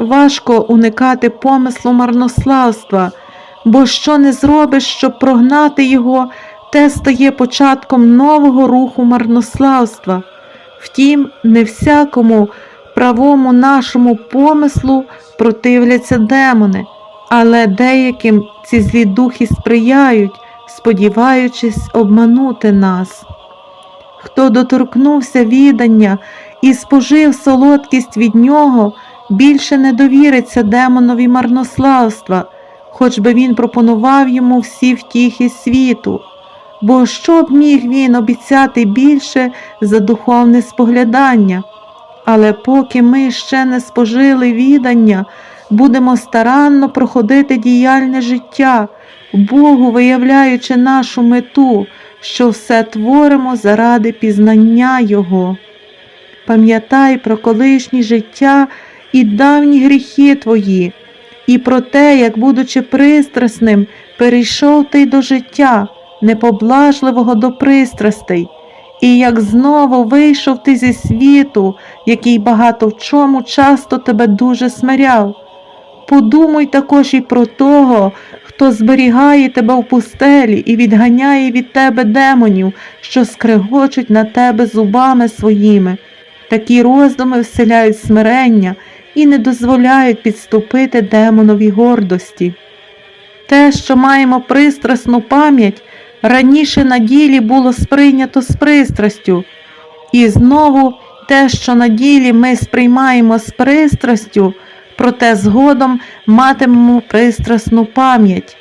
Важко уникати помислу марнославства, бо що не зробиш, щоб прогнати його, те стає початком нового руху марнославства. Втім, не всякому правому нашому помислу противляться демони, але деяким ці злі духи сприяють, сподіваючись обманути нас. Хто доторкнувся відання і спожив солодкість від нього, більше не довіриться демонові марнославства, хоч би він пропонував йому всі втіхи світу. Бо що б міг він обіцяти більше за духовне споглядання? Але поки ми ще не спожили відання, будемо старанно проходити діяльне життя, Богу виявляючи нашу мету, що все творимо заради пізнання Його. Пам'ятай про колишнє життя і давні гріхи твої, і про те, як, будучи пристрасним, перейшов ти до життя, непоблажливого до пристрастей, і як знову вийшов ти зі світу, який багато в чому часто тебе дуже смиряв. Подумай також і про того, хто зберігає тебе в пустелі і відганяє від тебе демонів, що скрегочуть на тебе зубами своїми. Такі роздуми вселяють смирення і не дозволяють підступити демонові гордості. Те, що маємо пристрасну пам'ять, раніше на ділі було сприйнято з пристрастю, і знову те, що на ділі ми сприймаємо з пристрастю, проте згодом матимемо пристрасну пам'ять.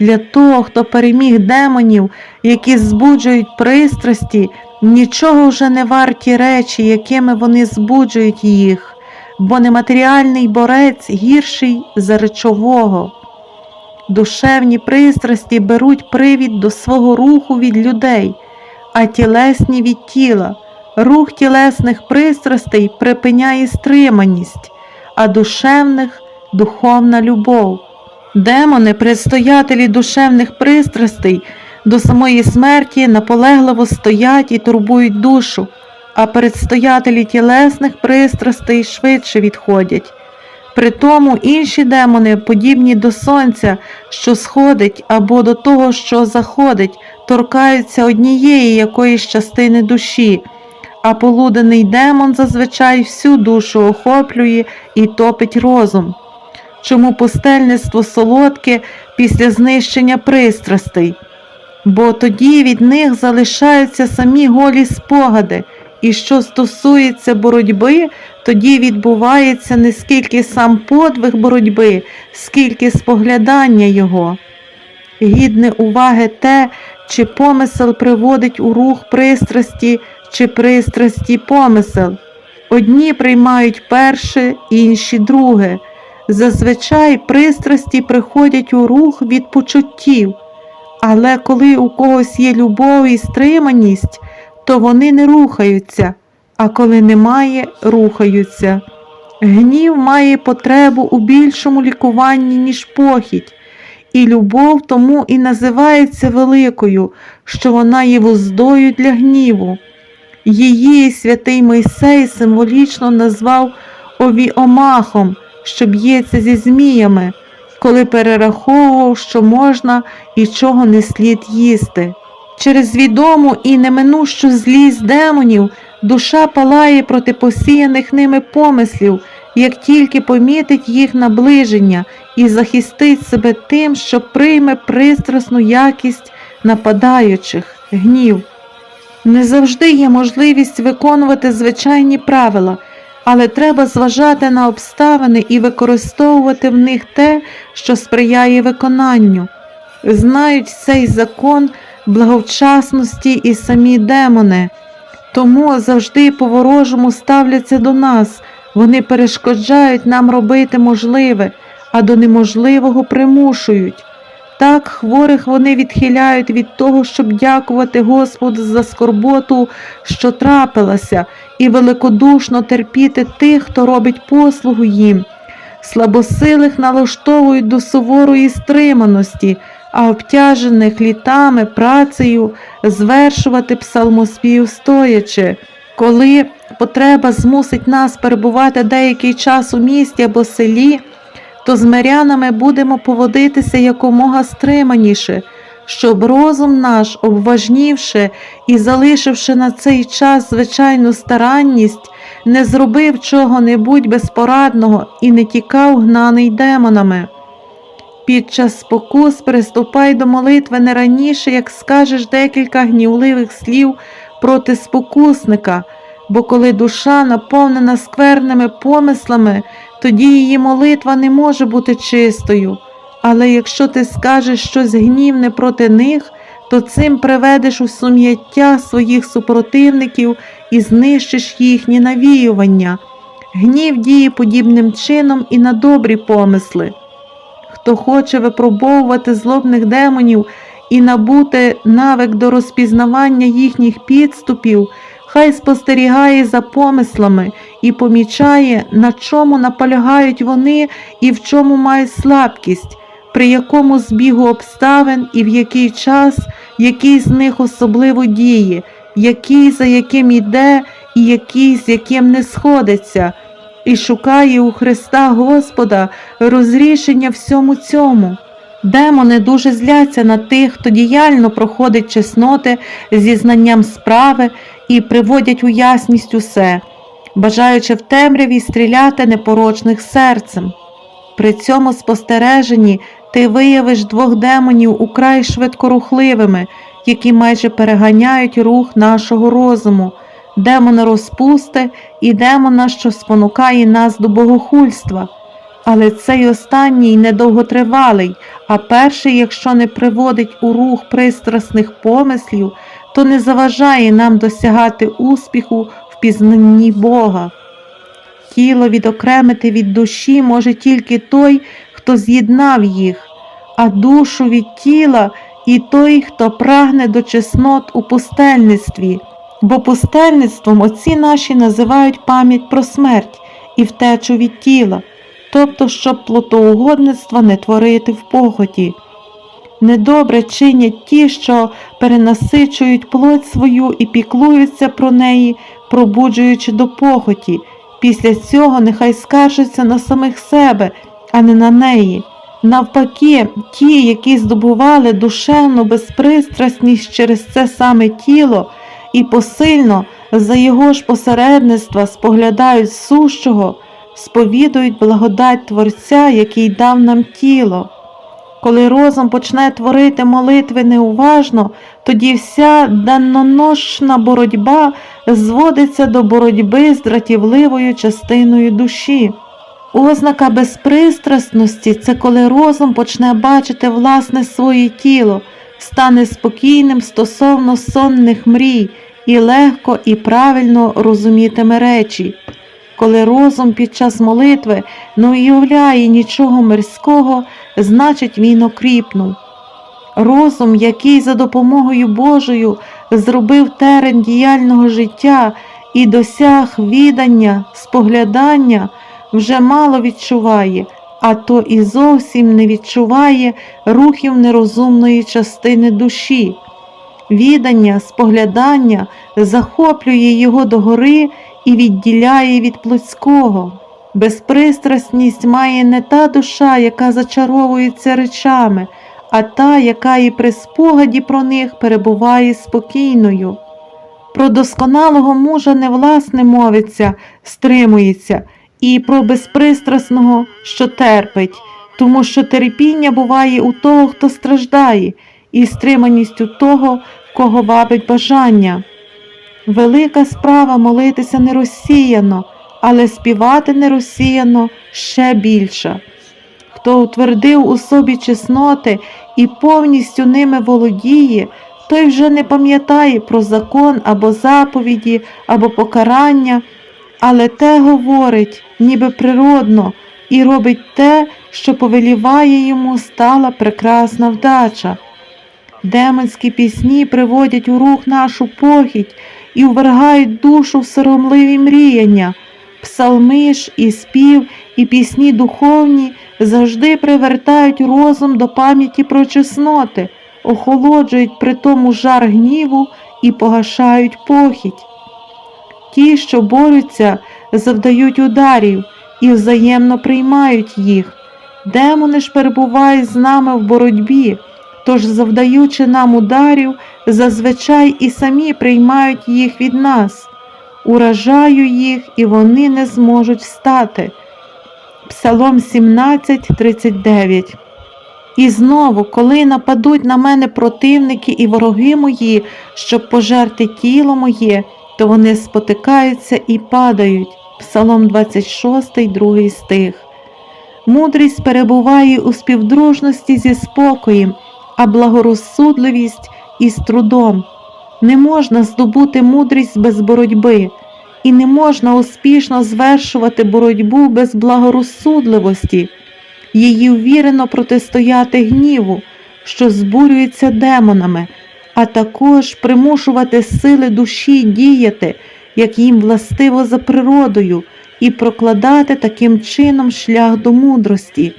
Для того, хто переміг демонів, які збуджують пристрасті, нічого вже не варті речі, якими вони збуджують їх, бо нематеріальний борець гірший за речового. Душевні пристрасті беруть привід до свого руху від людей, а тілесні від тіла. Рух тілесних пристрастей припиняє стриманість, а душевних духовна любов. Демони, предстоятелі душевних пристрастей, до самої смерті наполегливо стоять і турбують душу, а предстоятелі тілесних пристрастей швидше відходять. Притому інші демони, подібні до сонця, що сходить, або до того, що заходить, торкаються однієї якоїсь частини душі, а полудений демон зазвичай всю душу охоплює і топить розум. Чому пустельництво солодке після знищення пристрастей? Бо тоді від них залишаються самі голі спогади, і що стосується боротьби, тоді відбувається не скільки сам подвиг боротьби, скільки споглядання його. Гідне уваги те, чи помисел приводить у рух пристрасті, чи пристрасті помисел. Одні приймають перше, інші друге. Зазвичай пристрасті приходять у рух від почуттів, але коли у когось є любов і стриманість, то вони не рухаються, а коли немає, рухаються. Гнів має потребу у більшому лікуванні, ніж похідь, і любов тому і називається великою, що вона є воздою для гніву. Її святий Мойсей символічно назвав овіомахом, що б'ється зі зміями, коли перераховував, що можна і чого не слід їсти. Через відому і неминущу злість демонів душа палає проти посіяних ними помислів, як тільки помітить їх наближення і захистить себе тим, що прийме пристрасну якість нападаючих, гнів. Не завжди є можливість виконувати звичайні правила, але треба зважати на обставини і використовувати в них те, що сприяє виконанню. Знають цей закон благовчасності і самі демони, тому завжди по-ворожому ставляться до нас, вони перешкоджають нам робити можливе, а до неможливого примушують. Так хворих вони відхиляють від того, щоб дякувати Господу за скорботу, що трапилася, і великодушно терпіти тих, хто робить послугу їм. Слабосилих налаштовують до суворої стриманості, а обтяжених літами, працею звершувати псалмоспів стоячи. Коли потреба змусить нас перебувати деякий час у місті або селі, то з мирянами будемо поводитися якомога стриманіше, щоб розум наш, обважнівши і залишивши на цей час звичайну старанність, не зробив чого-небудь безпорадного і не тікав гнаний демонами. Під час спокус приступай до молитви не раніше, як скажеш декілька гнівливих слів проти спокусника, бо коли душа наповнена скверними помислами, тоді її молитва не може бути чистою. Але якщо ти скажеш щось гнівне проти них, то цим приведеш у сум'яття своїх супротивників і знищиш їхні навіювання. Гнів діє подібним чином і на добрі помисли. Хто хоче випробовувати злобних демонів і набути навик до розпізнавання їхніх підступів, хай спостерігає за помислами і помічає, на чому наполягають вони і в чому мають слабкість, при якому збігу обставин і в який час який з них особливо діє, який за яким іде і який з яким не сходиться, і шукає у Христа Господа розрішення всьому цьому. Демони дуже зляться на тих, хто діяльно проходить чесноти зі знанням справи і приводять у ясність усе, бажаючи в темряві стріляти непорочних серцем. При цьому спостереженні ти виявиш двох демонів украй швидкорухливими, які майже переганяють рух нашого розуму, демона розпусти і демона, що спонукає нас до богохульства. Але цей останній недовготривалий, а перший, якщо не приводить у рух пристрасних помислів, то не заважає нам досягати успіху в пізнанні Бога. Тіло відокремити від душі може тільки той, хто з'єднав їх, а душу від тіла і той, хто прагне до чеснот у пустельництві, бо пустельництвом оці наші називають пам'ять про смерть і втечу від тіла, тобто щоб плотоугодництва не творити в похоті. Недобре чинять ті, що перенасичують плоть свою і піклуються про неї, пробуджуючи до похоті. Після цього нехай скаржаться на самих себе, а не на неї. Навпаки, ті, які здобували душевну безпристрасність через це саме тіло і посильно за його ж посередництва споглядають сущого, сповідують благодать Творця, який дав нам тіло. Коли розум почне творити молитви неуважно, тоді вся данноношна боротьба зводиться до боротьби з дратівливою частиною душі. Ознака безпристрасності це коли розум почне бачити власне своє тіло, стане спокійним стосовно сонних мрій і легко і правильно розумітиме речі. Коли розум під час молитви не уявляє нічого мирського, значить він окріпнув. Розум, який за допомогою Божою зробив терен діяльного життя і досяг відання, споглядання, вже мало відчуває, а то і зовсім не відчуває рухів нерозумної частини душі. Відання, споглядання захоплює його догори і відділяє від плотського. Безпристрасність має не та душа, яка зачаровується речами, а та, яка і при спогаді про них перебуває спокійною. Про досконалого мужа не власне мовиться, стримується, і про безпристрасного, що терпить, тому що терпіння буває у того, хто страждає, і стриманість у того, кого вабить бажання. Велика справа молитися не розсіяно, але співати не розсіяно ще більша. Хто утвердив у собі чесноти і повністю ними володіє, той вже не пам'ятає про закон або заповіді, або покарання, але те говорить, ніби природно, і робить те, що повеліває йому стала прекрасна вдача. Демонські пісні приводять у рух нашу похідь і ввергають душу в соромливі мріяння. Псалми ж і спів, і пісні духовні завжди привертають розум до пам'яті про чесноти, охолоджують при тому жар гніву і погашають похідь. Ті, що борються, завдають ударів і взаємно приймають їх. Демони ж перебувають з нами в боротьбі, тож, завдаючи нам ударів, зазвичай і самі приймають їх від нас. Уражаю їх, і вони не зможуть встати. Псалом 17, 39 І знову, коли нападуть на мене противники і вороги мої, щоб пожерти тіло моє, то вони спотикаються і падають. Псалом 26, 2 стих. Мудрість перебуває у співдружності зі спокоєм, а благорозсудливість із трудом. Не можна здобути мудрість без боротьби, і не можна успішно звершувати боротьбу без благорозсудливості, її ввірено протистояти гніву, що збурюється демонами, а також примушувати сили душі діяти, як їм властиво за природою, і прокладати таким чином шлях до мудрості.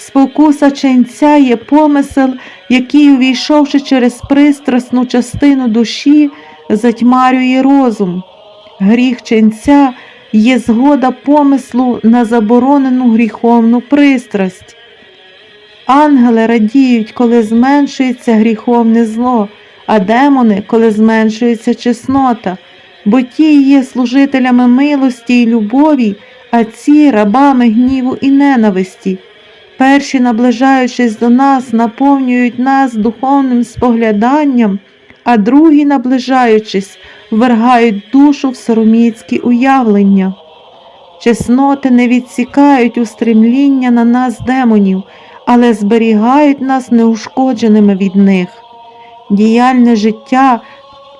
Спокуса ченця є помисел, який, увійшовши через пристрасну частину душі, затьмарює розум. Гріх ченця є згода помислу на заборонену гріховну пристрасть. Ангели радіють, коли зменшується гріховне зло, а демони, коли зменшується чеснота, бо ті є служителями милості й любові, а ці рабами гніву і ненависті. Перші, наближаючись до нас, наповнюють нас духовним спогляданням, а другі, наближаючись, ввергають душу в сороміцькі уявлення. Чесноти не відсікають устремління на нас демонів, але зберігають нас неушкодженими від них. Діяльне життя,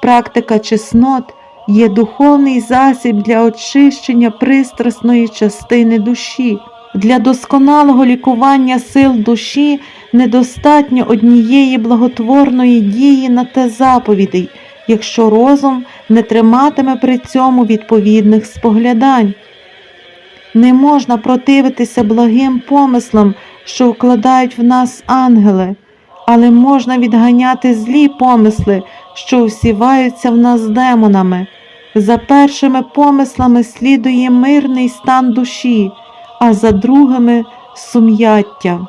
практика чеснот є духовний засіб для очищення пристрасної частини душі. Для досконалого лікування сил душі недостатньо однієї благотворної дії на те заповідей, якщо розум не триматиме при цьому відповідних споглядань. Не можна противитися благим помислам, що вкладають в нас ангели, але можна відганяти злі помисли, що всіваються в нас демонами. За першими помислами слідує мирний стан душі, а за другими сум'яття.